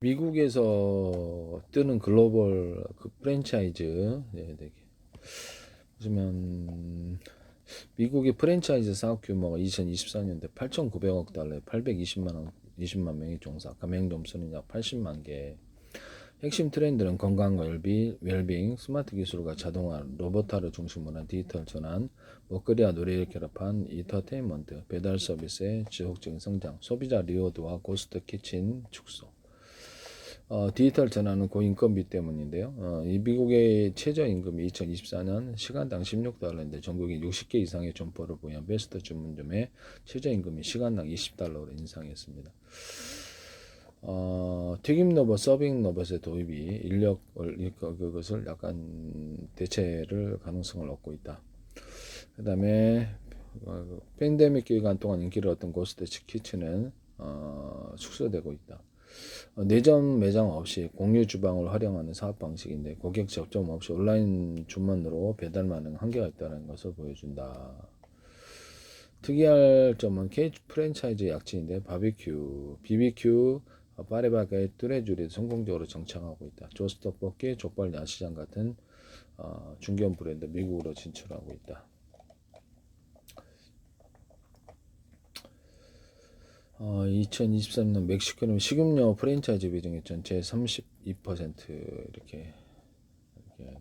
미국에서 뜨는 글로벌 그 프랜차이즈 네, 네. 보시면 미국의 프랜차이즈 사업 규모가 2024년대 8,900억 달러에 820만 원, 20만 명이 종사, 가맹점 수는 약 80만 개. 핵심 트렌드는 건강과 웰비, 웰빙, 스마트 기술과 자동화, 로보타를 중심으로 한 디지털 전환, 먹거리와 놀이를 결합한 이터테인먼트, 배달 서비스의 지속적인 성장, 소비자 리워드와 고스트 키친 축소. 어, 디지털 전환은 고인건비 때문인데요. 어, 이 미국의 최저임금이 2024년 시간당 16달러인데 전국에 60개 이상의 점포를 보유한 베스트 주문점의 최저임금이 시간당 20달러로 인상했습니다. 어, 튀김 로봇, 서빙 로봇의 도입이 인력을 이거- 그것을 약간 대체를 가능성을 얻고 있다. 그다음에 어, 팬데믹 기간 동안 인기를 얻던 고스트 키친은 어, 축소되고 있다. 어, 내점 매장 없이 공유 주방을 활용하는 사업 방식인데 고객 접점 없이 온라인 주문으로 배달만 은 한계가 있다는 것을 보여준다. 특이할 점은 K 프랜차이즈 약진인데 바비큐, BBQ, 어, 파리바게의 뚜레줄이 성공적으로 정착하고 있다. 조스 떡볶이, 족발 야시장 같은 어, 중견 브랜드 미국으로 진출하고 있다. 어, 2023년 멕시코는 식음료 프랜차이즈 비중이 전체 32% 이렇게 이렇게.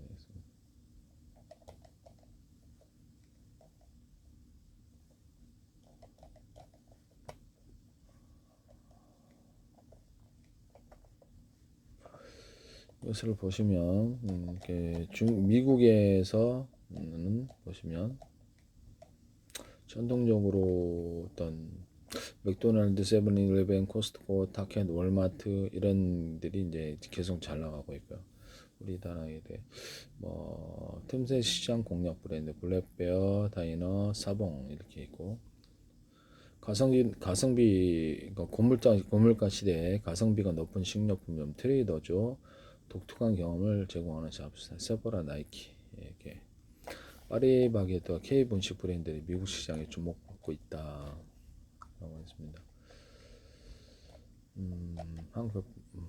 이것을 보시면 음, 이렇게 중 미국에서 음, 보시면 전통적으로 어떤 맥도날드, 세븐일레븐, 코스트코, 타켓, 월마트 이런 들이 이제 계속 잘 나가고 있고요. 우리나라에 대해 뭐 틈새 시장 공략 브랜드 블랙베어, 다이너, 사봉 이렇게 있고 가성비 가성비 고물가 고물가 시대에 가성비가 높은 식료품점 트레이더죠. 독특한 경험을 제공하는 잡스타 세보라 나이키 이렇게 파리바게트와 K 분식 브랜드들이 미국 시장에 주목받고 있다. 라고 했습니다. 음, 한국 음,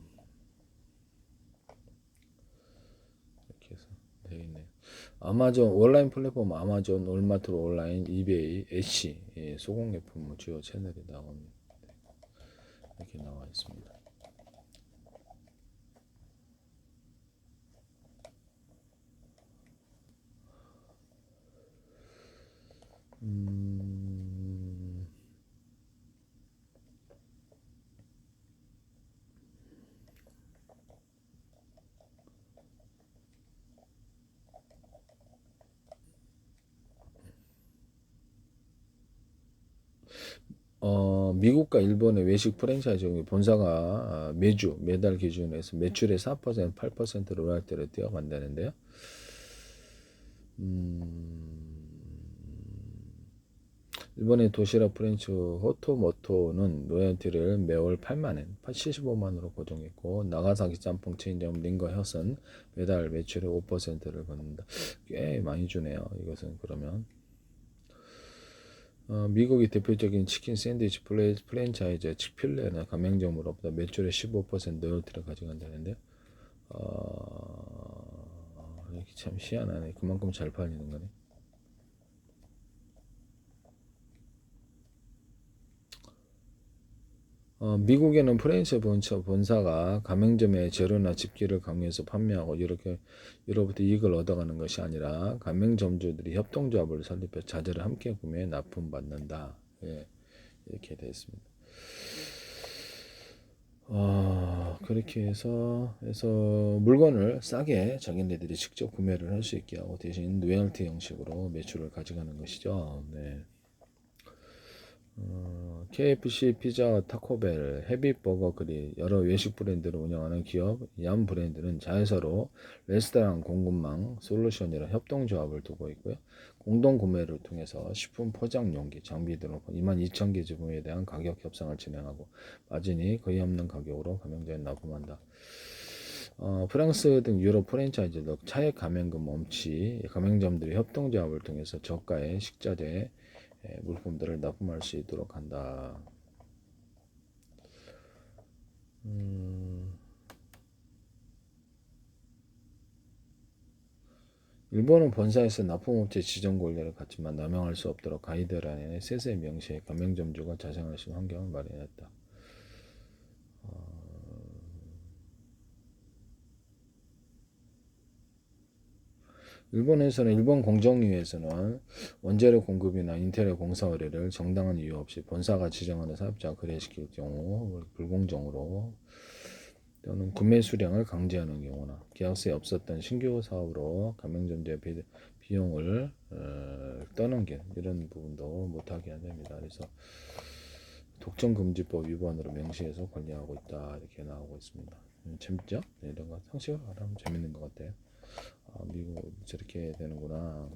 이렇게 해서 되어 있네요. 아마존 온라인 플랫폼 아마존, 올마트 온라인, 이베이, 애쉬 예, 소공예품 주요 채널이라고 합니다. 네, 이렇게 나와 있습니다. 음, 어, 미국과 일본의 외식 프랜차이즈 본사가 아, 매주 매달 기준으로 해서 매출의 4% 8% 로얄티를 떼어간다는데요. 음, 일본의 도시락 프렌치 호토모토는 로열티를 매월 8만엔, 75만으로 고정했고 나가사키 짬뽕 체인점 링거 혓은 매달 매출의 5%를 받는다. 꽤 많이 주네요. 이것은 그러면 어, 미국의 대표적인 치킨 샌드위치 플레, 프랜차이즈 치필레는 가맹점으로부터 매출의 15% 로열티를 가져간다는데 어, 이렇게 참 희한하네. 그만큼 잘 팔리는 거네. 어, 미국에는 프랜차이즈 본사, 본사가 가맹점의 재료나 집기를 강요해서 판매하고 이렇게 이로부터 이익을 얻어가는 것이 아니라 가맹점주들이 협동조합을 설립해 자재를 함께 구매해 납품받는다. 예, 이렇게 되어 있습니다. 어, 그렇게 해서 해서 물건을 싸게 자기네들이 직접 구매를 할 수 있게 하고 대신 로열티 형식으로 매출을 가져가는 것이죠. 네. 어, KFC, 피자, 타코벨, 헤비버거 그리 여러 외식 브랜드를 운영하는 기업 얌 브랜드는 자회사로 레스토랑 공급망 솔루션이라 협동조합을 두고 있고요. 공동 구매를 통해서 식품 포장 용기, 장비 등 22,000개 제품에 대한 가격 협상을 진행하고 마진이 거의 없는 가격으로 가맹점에 납품한다. 어, 프랑스 등 유럽 프랜차이즈도 차액 가맹금 없이 가맹점들이 협동조합을 통해서 저가의 식자재 예, 물품들을 납품할 수 있도록 한다. 음, 일본은 본사에서 납품업체 지정 권리를 갖지만 남용할 수 없도록 가이드라인에 세세 명시해 가맹점주가 자생할 수 있는 환경을 마련했다. 일본에서는 일본 공정위에서는 원재료 공급이나 인테리어 공사 의뢰를 정당한 이유 없이 본사가 지정하는 사업자가 거래시킬 경우 불공정으로 또는 구매 수량을 강제하는 경우나 계약서에 없었던 신규 사업으로 가맹점주의 비- 비용을 어, 떠넘긴 이런 부분도 못하게 됩니다. 그래서 독점금지법 위반으로 명시해서 관리하고 있다 이렇게 나오고 있습니다. 음, 재밌죠? 네, 이런 거 상식을 알아보면 재밌는 것 같아요. 아, 미국 저렇게 되는구나.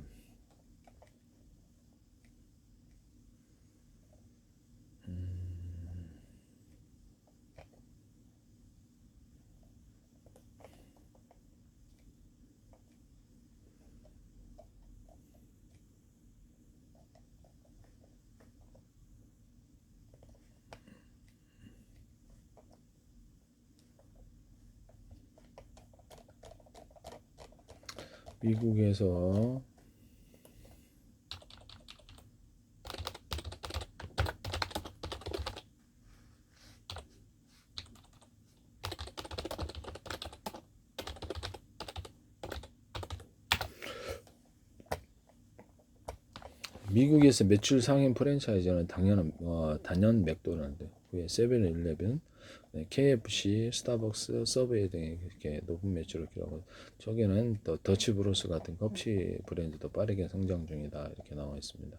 미국에서 미국에서 매출 상위 프랜차이즈는 당연 어, 단연 맥도날드, 후에 세븐일레븐, 네, KFC, 스타벅스, 서브웨이 등이 이렇게 높은 매출을 기록하고 저기는 더 더치 브로스 같은 커피 브랜드도 빠르게 성장 중이다 이렇게 나와 있습니다.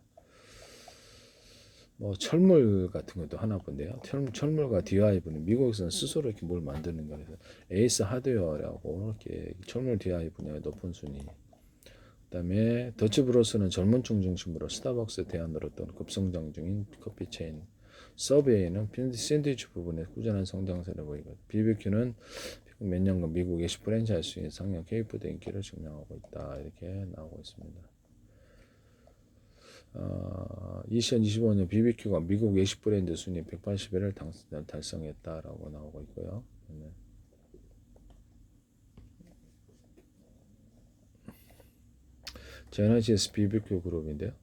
뭐 철물 같은 것도 하나 본데요. 철, 철물과 DIV는 미국에서는 스스로 이렇게 뭘 만드는. 그래서 에이스 하드웨어라고 이렇게 철물 DI 분야의 높은 순위. 그다음에 더치 브로스는 젊은 층 중심으로 스타벅스 대안으로 또는 급성장 중인 커피 체인. 서베이는 샌드위치 부분에 꾸준한 성장세를 보이고 BBQ는 몇 년간 미국 외식 프랜차이즈 중에 상용 케이푸드 인기를 증명하고 있다 이렇게 나오고 있습니다. 어, 2025년 BBQ가 미국 외식 브랜드 순위 180회를 달성했다라고 나오고 있고요. 네. 제너시스 BBQ 그룹인데요.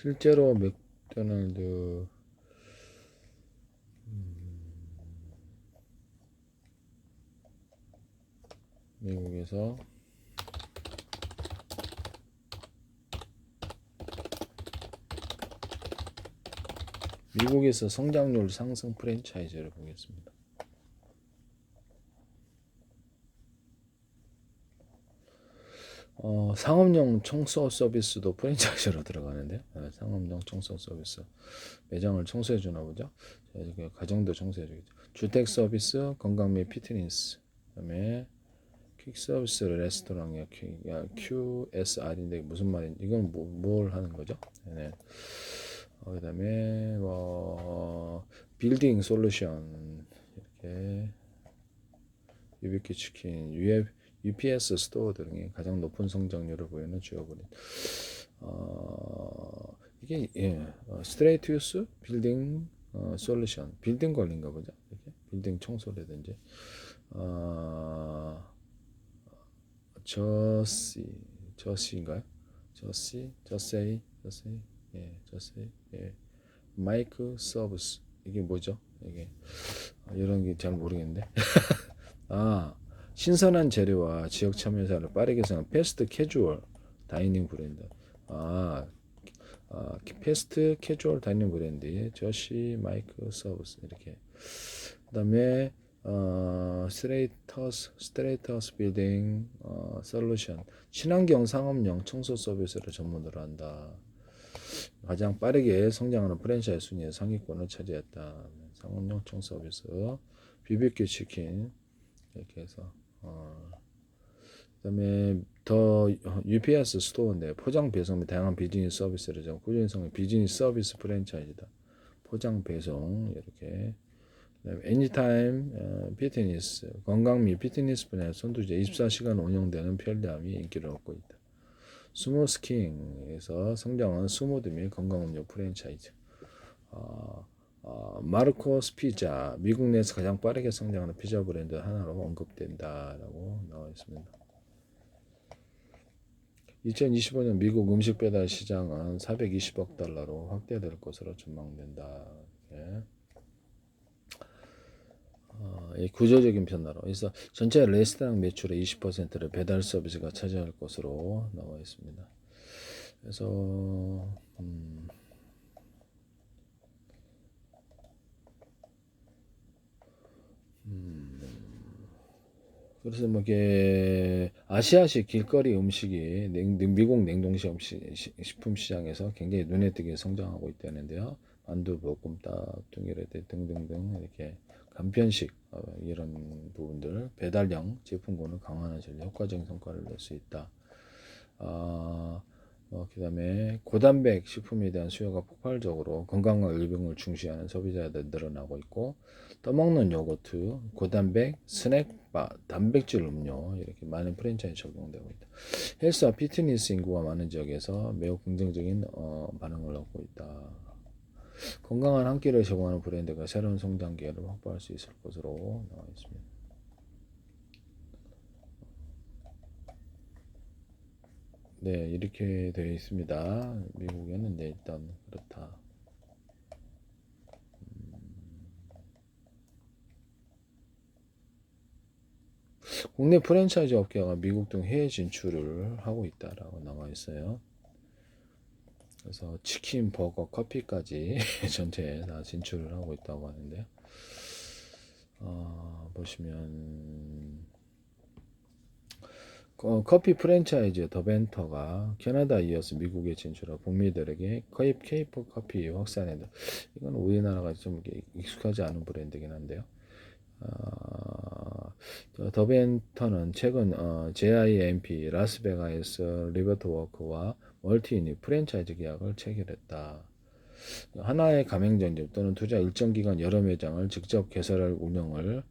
실제로 맥도날드 음, 미국에서 미국에서 성장률 상승 프랜차이즈를 보겠습니다. 어, 상업용 청소 서비스도 프랜차이즈로 들어가는데요. 네, 상업용 청소 서비스 매장을 청소해 주나 보죠. 가정도 청소해 주겠죠. 주택 서비스, 건강 및 피트니스, 그다음에 퀵 서비스 레스토랑이야. QSR인데 무슨 말인지 이건 뭐, 뭘 하는 거죠? 네. 어, 그다음에 뭐 빌딩 솔루션 이렇게 유비키 치킨, UF UPS 스토어 등이 가장 높은 성장률을 보이는 주요 브랜드. 어, 이게 예, 어, 스트레이트 유스 빌딩 어, 솔루션 빌딩 관리인가 보죠. 이렇게 빌딩 청소라든지 어, 저시 저시인가요? 저시 저세이 저세이 예 저세이 예 마이크 서비스 이게 뭐죠? 이게 어, 이런 게 잘 모르겠는데 아 신선한 재료와 지역 참여 사를 빠르게 생한 패스트 캐주얼 다이닝 브랜드. 아, 아 패스트 캐주얼 다이닝 브랜드 저시 마이크 서비스 이렇게. 그 다음에 어, 스트레이터스 스트레이터스 빌딩 어, 솔루션 친환경 상업용 청소 서비스를 전문으로 한다. 가장 빠르게 성장하는 프랜차이즈 순위의 상위권을 차지했다. 상업용 청소 서비스 BBQ 치킨 이렇게 해서 어, 그다음에 더 UPS 스토어인데 포장 배송 및 다양한 비즈니스 서비스를 좀 꾸준히 성 비즈니스 서비스 프랜차이즈다. 포장 배송 이렇게 그다음에 애니타임 어, 피트니스 건강 및 피트니스 분야 선두주자 24시간 운영되는 편리함이 인기를 얻고 있다. 스모스킹에서 성장한 스모드 및 건강음료 프랜차이즈 어, 어, 마르코스 피자 미국 내에서 가장 빠르게 성장하는 피자 브랜드 하나로 언급된다라고 나와 있습니다. 2025년 미국 음식 배달 시장은 420억 달러로 확대될 것으로 전망된다. 예. 어, 이 구조적인 변화로 그래서 전체 레스토랑 매출의 20%를 배달 서비스가 차지할 것으로 나와 있습니다. 그래서 음, 그래서 뭐 이게 아시아식 길거리 음식이 냉, 냉- 미국 냉동식 음식, 시- 식품 시장에서 굉장히 눈에 띄게 성장하고 있다는데요. 만두, 볶음밥, 뚱이레드 등등등 이렇게 간편식 어, 이런 부분들 배달형 제품군을 강화하는 효과적인 성과를 낼 수 있다. 아, 어, 그 다음에 고단백 식품에 대한 수요가 폭발적으로 건강과 의병을 중시하는 소비자들 늘어나고 있고 떠먹는 요거트, 고단백, 스낵바, 단백질 음료 이렇게 많은 프랜차이즈 적용되고 있다. 헬스와 피트니스 인구가 많은 지역에서 매우 긍정적인 어, 반응을 얻고 있다. 건강한 한 끼를 제공하는 브랜드가 새로운 성장 기회를 확보할 수 있을 것으로 나와 있습니다. 네, 이렇게 되어 있습니다. 미국에는 네, 일단 그렇다. 국내 프랜차이즈 업계가 미국 등 해외 진출을 하고 있다라고 나와 있어요. 그래서 치킨, 버거, 커피까지 전체에 다 진출을 하고 있다고 하는데요. 어, 보시면 어, 커피 프랜차이즈 더벤터가 캐나다에 이어서 미국에 진출하고 북미들에게 커입 케이프 커피 확산한다. 이건 우리나라가 좀 익숙하지 않은 브랜드긴 한데요. 어, 더- 더벤터는 최근 어, JIMP 라스베가스 리버트워크와 멀티니 프랜차이즈 계약을 체결했다. 하나의 가맹점집 또는 투자 일정 기간 여러 매장을 직접 개설할 운영을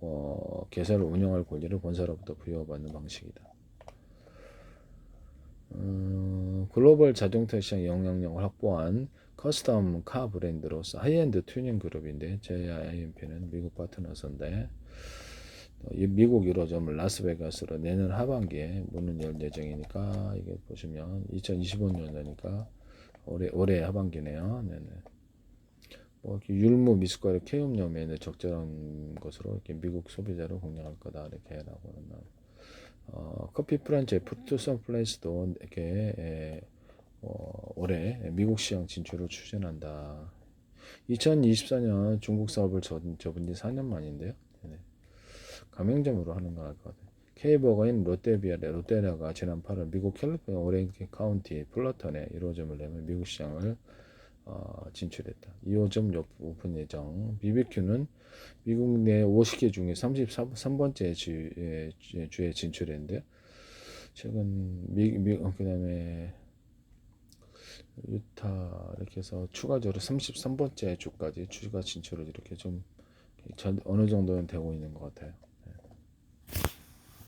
어, 개설 운영할 권리를 본사로부터 부여받는 방식이다. 음, 글로벌 자동차 시장 영향력을 확보한 커스텀 카 브랜드로서 하이엔드 튜닝 그룹인데 JIMP는 미국 파트너선데 어, 이 미국 1호점을 라스베가스로 내년 하반기에 문을 열 예정이니까 이게 보시면 2025년도니까 올해 올해 하반기네요. 네네. 뭐 이렇게 율무 미숫가루 메뉴 적절한 것으로 이렇게 미국 소비자를 공략할 거다 이렇게 라고는 나와요. 어, 커피 프랜차이즈 푸트선 플레이스도 이렇게 에, 어, 올해 미국 시장 진출을 추진한다. 2024년 중국 사업을 접, 접은 지 4년 만인데요. 네네. 가맹점으로 하는 것 같아요. K버거인 롯데비아레 롯데리아가 지난 8월 미국 캘리포니아 오렌지 카운티 플러턴에 1호점을 내면 미국 시장을 어, 진출했다. 2호점 옆 오픈 예정. BBQ는 미국 내 50개 중에 33번째 주, 에, 주에 진출했는데요. 최근 미, 미 어, 그다음에 유타 이렇게 해서 추가적으로 33번째 주까지 추가 진출을 이렇게 좀 전- 어느 정도는 되고 있는 것 같아요.